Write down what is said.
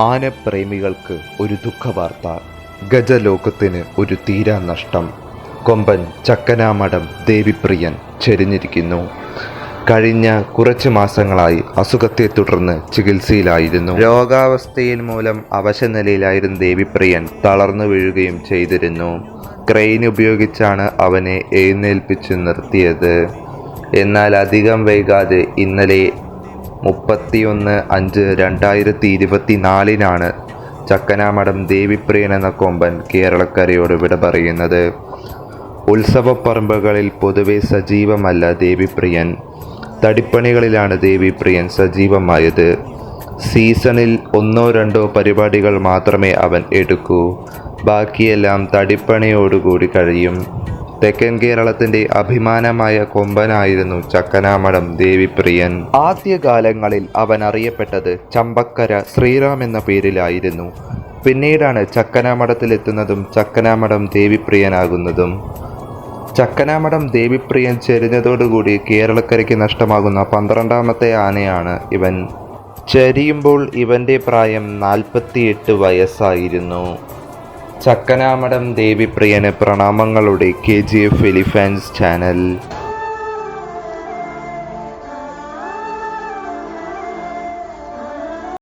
ആനപ്രേമികൾക്ക് ഒരു ദുഃഖവാർത്ത. ഗജലോകത്തിന് ഒരു തീരാ നഷ്ടം. കൊമ്പൻ ചക്കനാമഠം ദേവിപ്രിയൻ ചെരിഞ്ഞിരിക്കുന്നു. കഴിഞ്ഞ കുറച്ച് മാസങ്ങളായി അസുഖത്തെ തുടർന്ന് ചികിത്സയിലായിരുന്നു. രോഗാവസ്ഥയിൽ മൂലം അവശനിലയിലായിരുന്ന ദേവിപ്രിയൻ തളർന്നു വീഴുകയും ചെയ്തിരുന്നു. ക്രെയിൻ ഉപയോഗിച്ചാണ് അവനെ എഴുന്നേൽപ്പിച്ചു നിർത്തിയത്. എന്നാൽ അധികം വൈകാതെ ഇന്നലെ മുപ്പത്തിയൊന്ന് അഞ്ച് രണ്ടായിരത്തി ഇരുപത്തി നാലിനാണ് ചക്കനാമഠം ദേവിപ്രിയൻ എന്ന കൊമ്പൻ കേരളക്കരയോട് വിട പറയുന്നത്. ഉത്സവപ്പറമ്പുകളിൽ പൊതുവെ സജീവമല്ല ദേവിപ്രിയൻ. തടിപ്പണികളിലാണ് ദേവിപ്രിയൻ സജീവമായത്. സീസണിൽ ഒന്നോ രണ്ടോ പരിപാടികൾ മാത്രമേ അവൻ എടുക്കൂ. ബാക്കിയെല്ലാം തടിപ്പണിയോടുകൂടി കഴിയും. തെക്കൻ കേരളത്തിന്റെ അഭിമാനമായ കൊമ്പനായിരുന്നു ചക്കനാമടം ദേവിപ്രിയൻ. ആദ്യകാലങ്ങളിൽ അവൻ അറിയപ്പെട്ടത് ചമ്പക്കര ശ്രീറാം എന്ന പേരിലായിരുന്നു. പിന്നീടാണ് ചക്കനാമഠത്തിലെത്തുന്നതും ചക്കനാമഠം ദേവിപ്രിയനാകുന്നതും. ചക്കനാമഠം ദേവിപ്രിയൻ ചെരിഞ്ഞതോടുകൂടി കേരളക്കരയ്ക്ക് നഷ്ടമാകുന്ന പന്ത്രണ്ടാമത്തെ ആനയാണ് ഇവൻ. ചരിയുമ്പോൾ ഇവന്റെ പ്രായം നാൽപ്പത്തിയെട്ട് വയസ്സായിരുന്നു. Chakkanamadom Devipriyan പ്രണാമങ്ങളുടെ K G F elephants channel.